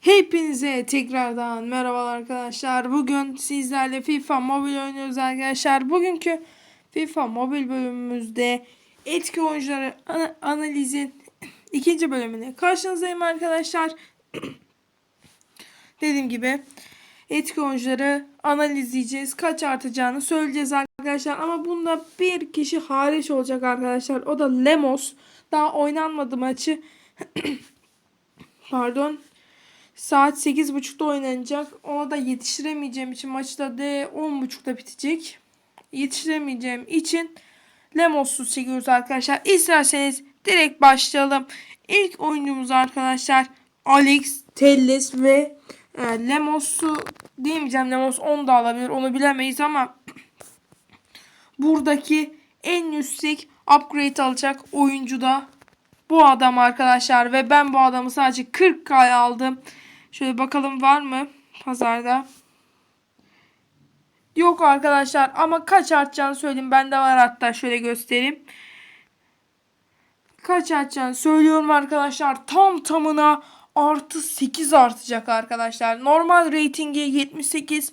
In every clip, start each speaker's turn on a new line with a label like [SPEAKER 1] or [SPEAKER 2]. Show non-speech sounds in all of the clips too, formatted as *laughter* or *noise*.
[SPEAKER 1] Hepinize tekrardan merhabalar arkadaşlar. Bugün sizlerle FIFA Mobil oynuyoruz arkadaşlar. Bugünkü FIFA Mobil bölümümüzde etki oyuncuları ana- analizin ikinci bölümüne karşınızdayım arkadaşlar. *clears throat* Dediğim gibi etki oyuncuları analizleyeceğiz. Kaç artacağını söyleyeceğiz arkadaşlar. Ama bunda bir kişi hariç olacak arkadaşlar. O da Lemos. Daha oynanmadı maçı. *clears throat* Pardon. Saat 8.30'da oynanacak. Ona da yetiştiremeyeceğim için maçta de 10.30'da bitecek. Yetiştiremeyeceğim için Lemos'suz çekiyoruz arkadaşlar. İsterseniz direkt başlayalım. İlk oyuncumuz arkadaşlar Alex Telles ve e, Lemos'u diyemeyeceğim. Lemos 10 da alabilir. Onu bilemeyiz ama buradaki en yüksek upgrade alacak oyuncu da bu adam arkadaşlar ve ben bu adamı sadece 40k aldım. Şöyle bakalım var mı pazarda? Yok arkadaşlar ama kaç artacağını söyleyeyim. Bende var hatta şöyle göstereyim. Kaç artacağını söylüyorum arkadaşlar. Tam tamına artı 8 artacak arkadaşlar. Normal ratingi 78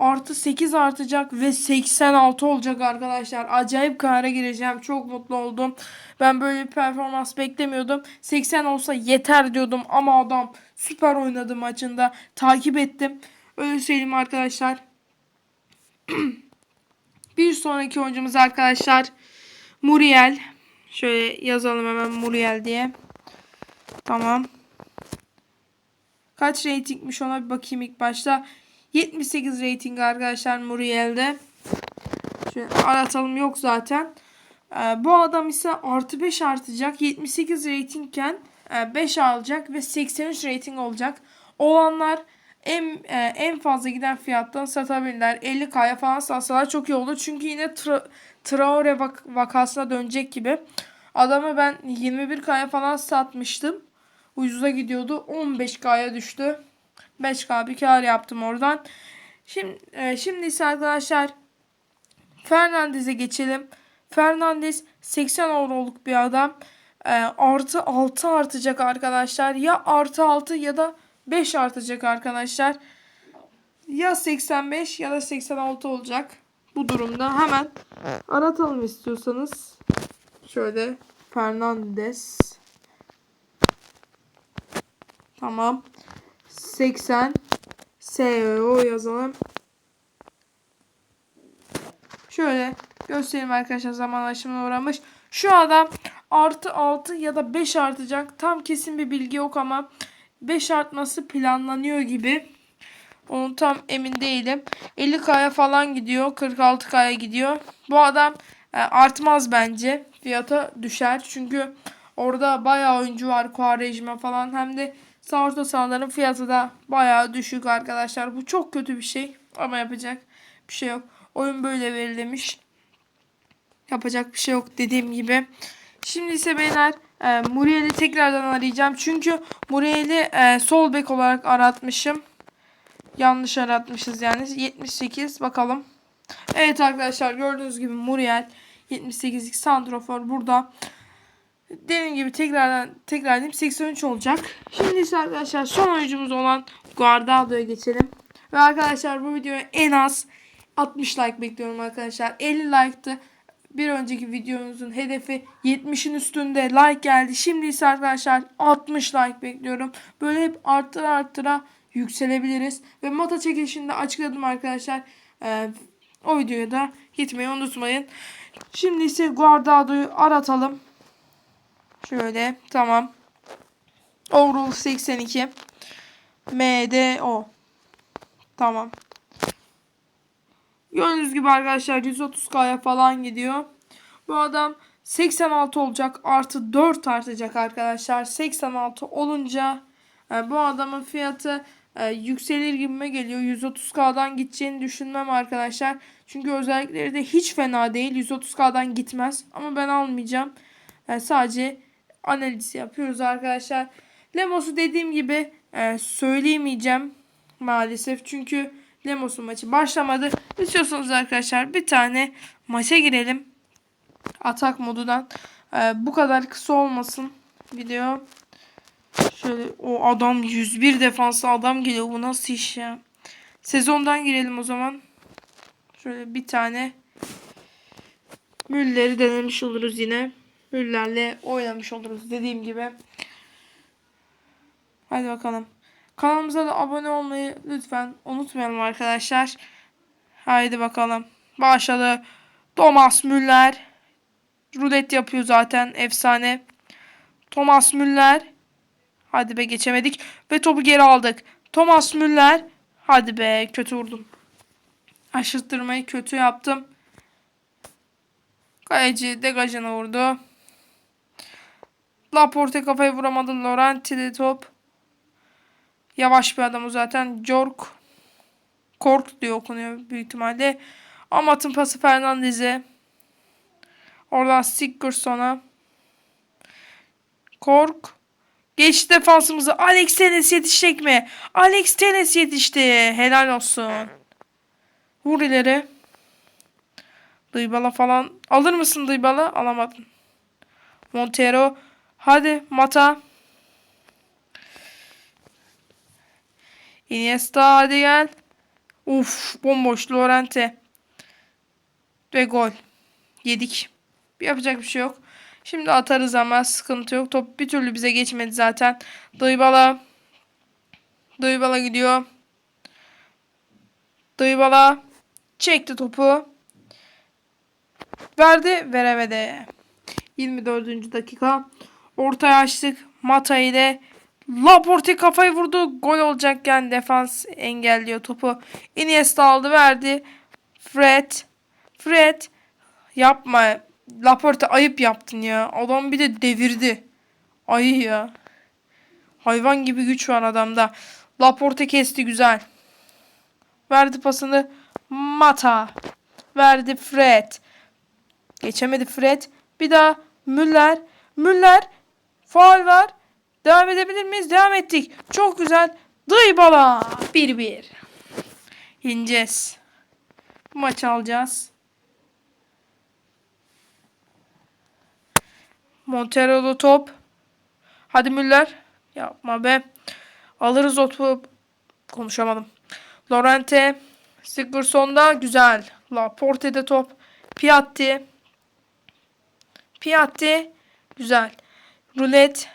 [SPEAKER 1] artı 8 artacak ve 86 olacak arkadaşlar. Acayip kara gireceğim. Çok mutlu oldum. Ben böyle bir performans beklemiyordum. 80 olsa yeter diyordum ama adam süper oynadı maçında. Takip ettim. Öyle söyleyeyim arkadaşlar. *clears throat* bir sonraki oyuncumuz arkadaşlar Muriel. Şöyle yazalım hemen Muriel diye. Tamam. Kaç ratingmiş ona bir bakayım ilk başta. 78 rating arkadaşlar Muriel'de. Şöyle aratalım yok zaten. Ee, bu adam ise artı 5 artacak. 78 ratingken e, 5 alacak ve 83 rating olacak. Olanlar en e, en fazla giden fiyattan satabilirler. 50k'ya falan satsalar çok iyi olur. Çünkü yine tra- Traore vak- vakasına dönecek gibi. Adamı ben 21k'ya falan satmıştım. Ucuza gidiyordu. 15k'ya düştü. 5k bir kar yaptım oradan. Şimdi, e, şimdi ise arkadaşlar Fernandez'e geçelim. Fernandez 80 euroluk bir adam. E, artı 6 artacak arkadaşlar. Ya artı 6 ya da 5 artacak arkadaşlar. Ya 85 ya da 86 olacak. Bu durumda hemen aratalım istiyorsanız. Şöyle Fernandez. Tamam. 80 SEO yazalım. Şöyle göstereyim arkadaşlar zaman aşımına uğramış. Şu adam artı 6 ya da 5 artacak. Tam kesin bir bilgi yok ama 5 artması planlanıyor gibi. Onu tam emin değilim. 50k'ya falan gidiyor. 46k'ya gidiyor. Bu adam e, artmaz bence. Fiyata düşer. Çünkü orada bayağı oyuncu var. Quaresma falan. Hem de sağ orta sahaların fiyatı da bayağı düşük arkadaşlar. Bu çok kötü bir şey. Ama yapacak bir şey yok. Oyun böyle verilmiş. Yapacak bir şey yok dediğim gibi. Şimdi ise beyler e, Muriel'i tekrardan arayacağım. Çünkü Muriel'i e, sol bek olarak aratmışım. Yanlış aratmışız yani. 78 bakalım. Evet arkadaşlar gördüğünüz gibi Muriel 78'lik santrofor burada. Dediğim gibi tekrardan tekrar edeyim 83 olacak. Şimdi ise arkadaşlar son oyuncumuz olan Guardado'ya geçelim. Ve arkadaşlar bu videoya en az 60 like bekliyorum arkadaşlar. 50 like'tı. Bir önceki videomuzun hedefi 70'in üstünde like geldi. Şimdi ise arkadaşlar 60 like bekliyorum. Böyle hep arttıra arttıra yükselebiliriz. Ve mata çekilişinde açıkladım arkadaşlar. Ee, o videoya da gitmeyi unutmayın. Şimdi ise Guardado'yu aratalım. Şöyle tamam. Overall 82. MDO. Tamam. Gördüğünüz gibi arkadaşlar 130k'ya falan gidiyor. Bu adam 86 olacak artı 4 artacak arkadaşlar. 86 olunca e, bu adamın fiyatı e, yükselir gibime geliyor. 130k'dan gideceğini düşünmem arkadaşlar. Çünkü özellikleri de hiç fena değil. 130k'dan gitmez. Ama ben almayacağım. E, sadece analiz yapıyoruz arkadaşlar. Lemos'u dediğim gibi e, söyleyemeyeceğim maalesef. Çünkü Lemos'un maçı başlamadı. İstiyorsanız arkadaşlar bir tane maça girelim. Atak modundan. E, bu kadar kısa olmasın video. Şöyle o adam 101 defanslı adam geliyor. Bu nasıl iş ya? Sezondan girelim o zaman. Şöyle bir tane Müller'i denemiş oluruz yine. Müller'le oynamış oluruz dediğim gibi. Hadi bakalım. Kanalımıza da abone olmayı lütfen unutmayalım arkadaşlar. Haydi bakalım. Başladı. Thomas Müller. Rulet yapıyor zaten. Efsane. Thomas Müller. Hadi be geçemedik. Ve topu geri aldık. Thomas Müller. Hadi be kötü vurdum. Aşırttırmayı kötü yaptım. Kaleci degajını vurdu. Laporte kafayı vuramadı. Laurenti de top. Yavaş bir adam o zaten. Jork. Kork diye okunuyor büyük ihtimalle. Amat'ın pası Fernandez'e. Oradan Sigurdsson'a. Kork. Geç defansımızı. Alex Tenes yetişecek mi? Alex Tenes yetişti. Helal olsun. Vur ileri. Dybala falan. Alır mısın Dybala? Alamadın. Montero. Hadi Mata. Iniesta hadi gel. Uf bomboş Lorente. Ve gol. Yedik. Yapacak bir şey yok. Şimdi atarız ama sıkıntı yok. Top bir türlü bize geçmedi zaten. Dybala. Dybala gidiyor. Dybala. Çekti topu. Verdi. Veremedi. 24. dakika. Ortaya açtık. Mata ile Laporte kafayı vurdu. Gol olacakken defans engelliyor topu. Iniesta aldı verdi. Fred. Fred. Yapma. Laporte ayıp yaptın ya. Adam bir de devirdi. Ayı ya. Hayvan gibi güç var adamda. Laporte kesti güzel. Verdi pasını. Mata. Verdi Fred. Geçemedi Fred. Bir daha Müller. Müller. Faul var. Devam edebilir miyiz? Devam ettik. Çok güzel. Dybala. 1-1. Yeneceğiz. Bu maçı alacağız. Montero'da top. Hadi Müller. Yapma be. Alırız o topu. Konuşamadım. Lorente. Sigurdsson'da güzel. Laporte'de top. Piatti. Piatti. Güzel. Rulet.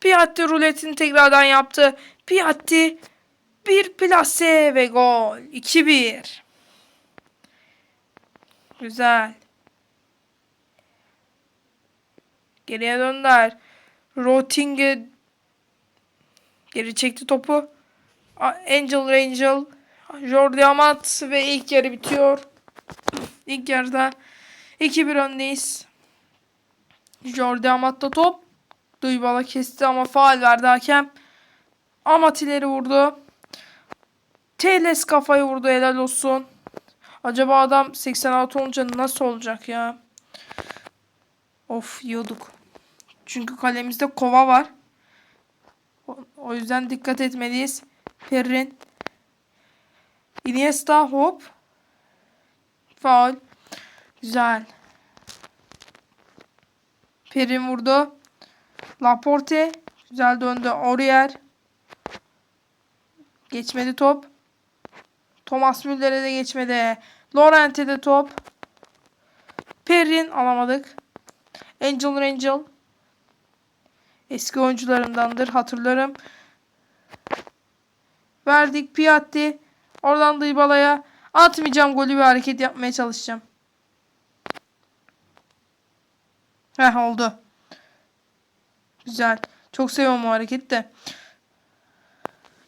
[SPEAKER 1] Piatti ruletini tekrardan yaptı. Piatti bir plase ve gol. 2-1. Güzel. Geriye döndüler. Rotinge geri çekti topu. Angel Rangel. Jordi Amat ve ilk yarı bitiyor. İlk yarıda 2-1 öndeyiz. Jordi Amat'ta top. Duybala kesti ama faal verdi hakem. Amat ileri vurdu. Teles kafayı vurdu helal olsun. Acaba adam 86 olunca nasıl olacak ya? Of yiyorduk. Çünkü kalemizde kova var. O, yüzden dikkat etmeliyiz. Perrin. Iniesta hop. Faul. Güzel. Perin vurdu. Laporte. Güzel döndü. Aurier. Geçmedi top. Thomas Müller'e de geçmedi. Lorente de top. Perrin alamadık. Angel Rangel. Eski oyuncularımdandır. Hatırlarım. Verdik. Piatti. Oradan Dybala'ya. Atmayacağım golü bir hareket yapmaya çalışacağım. Heh oldu. Güzel. Çok seviyorum o hareketi de.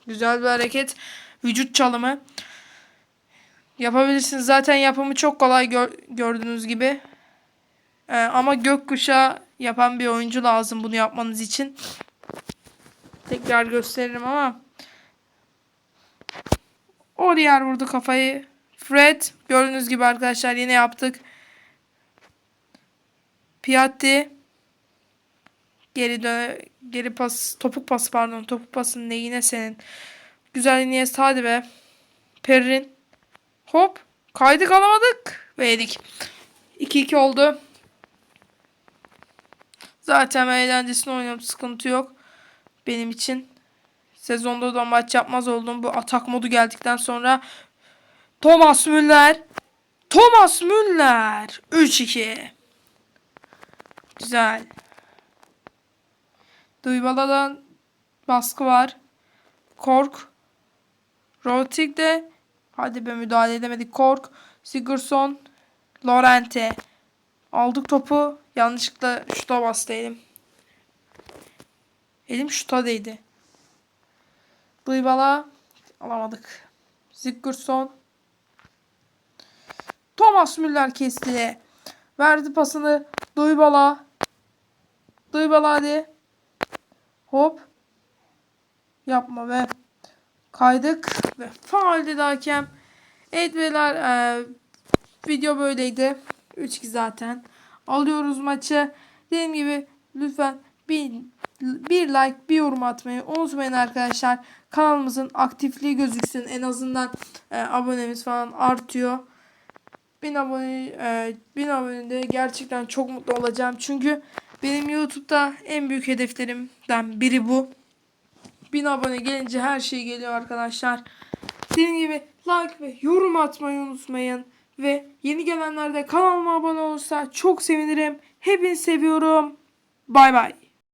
[SPEAKER 1] Güzel bir hareket. Vücut çalımı. Yapabilirsiniz. Zaten yapımı çok kolay gör, gördüğünüz gibi. Ee, ama gökkuşağı yapan bir oyuncu lazım bunu yapmanız için. Tekrar gösteririm ama. Oriyer vurdu kafayı. Fred gördüğünüz gibi arkadaşlar yine yaptık. Piatti geri dön geri pas topuk pas pardon topuk pasın ne yine senin. Güzel Iniesta hadi be. Perrin. Hop. Kaydık alamadık. Ve yedik. 2-2 oldu. Zaten ben eğlencesine oynuyorum. Sıkıntı yok. benim için. Sezonda da maç yapmaz oldum. Bu atak modu geldikten sonra Thomas Müller Thomas Müller 3-2 Güzel. Duybala'dan baskı var. Kork. Rotik de hadi be müdahale edemedik. Kork. Sigurdsson. Lorente. Aldık topu. Yanlışlıkla şuta bastı elim. Elim şuta değdi. Duybala alamadık. Sigurdsson. Thomas Müller kesti. Verdi pasını Duybala. Duybala hadi. Hop. Yapma be. Kaydık ve faal dedi hakem. Evet beyler e, video böyleydi. 3-2 zaten. Alıyoruz maçı. Dediğim gibi lütfen bir, bir like bir yorum atmayı unutmayın arkadaşlar. Kanalımızın aktifliği gözüksün. En azından e, abonemiz falan artıyor. 1000 abone e, 1000 abonede gerçekten çok mutlu olacağım. Çünkü benim YouTube'da en büyük hedeflerimden biri bu. 1000 abone gelince her şey geliyor arkadaşlar. Dediğim gibi like ve yorum atmayı unutmayın. Ve yeni gelenler de kanalıma abone olursa çok sevinirim. Hepinizi seviyorum. Bay bay.